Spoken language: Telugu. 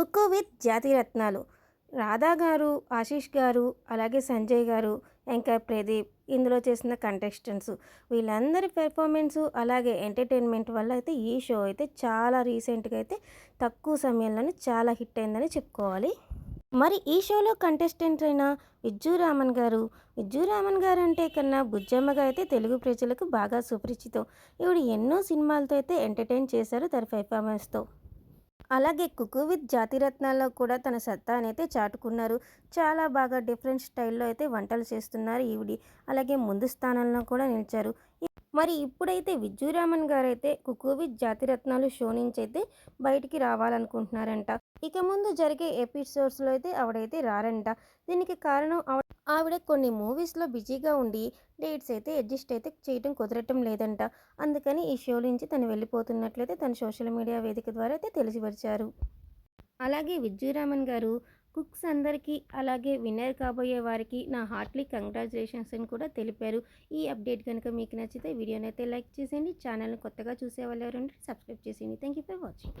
కుక్కు విత్ జాతిరత్నాలు. రాధా గారు ఆశీష్ గారు అలాగే సంజయ్ గారు ఇంకా ప్రదీప్ ఇందులో చేసిన కంటెస్టెంట్స్ వీళ్ళందరి పెర్ఫార్మెన్స్ అలాగే ఎంటర్టైన్మెంట్ వల్ల అయితే ఈ షో అయితే చాలా రీసెంట్గా అయితే తక్కువ సమయంలోనే చాలా హిట్ అయిందని చెప్పుకోవాలి. మరి ఈ షోలో కంటెస్టెంట్ అయిన విజ్జురామన్ గారు విజ్జురామన్ గారు అంటే కన్నా బుజ్జమ్మగా అయితే తెలుగు ప్రజలకు బాగా సుపరిచితం. ఈవిడ ఎన్నో సినిమాలతో అయితే ఎంటర్టైన్ చేశారు తన పెర్ఫార్మెన్స్తో అలాగే కుకు విత్ జాతిరత్నాల్లో కూడా తన సత్తా అయితే చాటుకున్నారు. చాలా బాగా డిఫరెంట్ స్టైల్లో అయితే వంటలు చేస్తున్నారు ఈవిడి. అలాగే ముందు స్థానంలో కూడా నిలిచారు. మరి ఇప్పుడైతే విజ్జురామన్ గారు అయితే కుకు విత్ జాతిరత్నాలు షో నుంచి అయితే బయటికి రావాలనుకుంటున్నారంట. ఇక ముందు జరిగే ఎపిసోడ్స్లో అయితే ఆవిడైతే రారంట. దీనికి కారణం ఆవిడ కొన్ని మూవీస్లో బిజీగా ఉండి డేట్స్ అయితే అడ్జస్ట్ అయితే చేయడం కుదరటం లేదంట. అందుకని ఈ షో నుంచి తను వెళ్ళిపోతున్నట్లయితే తన సోషల్ మీడియా వేదిక ద్వారా అయితే తెలిసిపరిచారు. అలాగే విజ్జురామన్ గారు కుక్స్ అందరికీ అలాగే విన్నర్ కాబోయే వారికి నా హార్ట్లీ కంగ్రాచులేషన్స్ అని కూడా తెలిపారు. ఈ అప్డేట్ కనుక మీకు నచ్చితే వీడియోనైతే లైక్ చేసేయండి ఛానల్ని కొత్తగా చూసే వాళ్ళు ఎవరంటే సబ్స్క్రైబ్ చేసేయండి. Thank you for watching.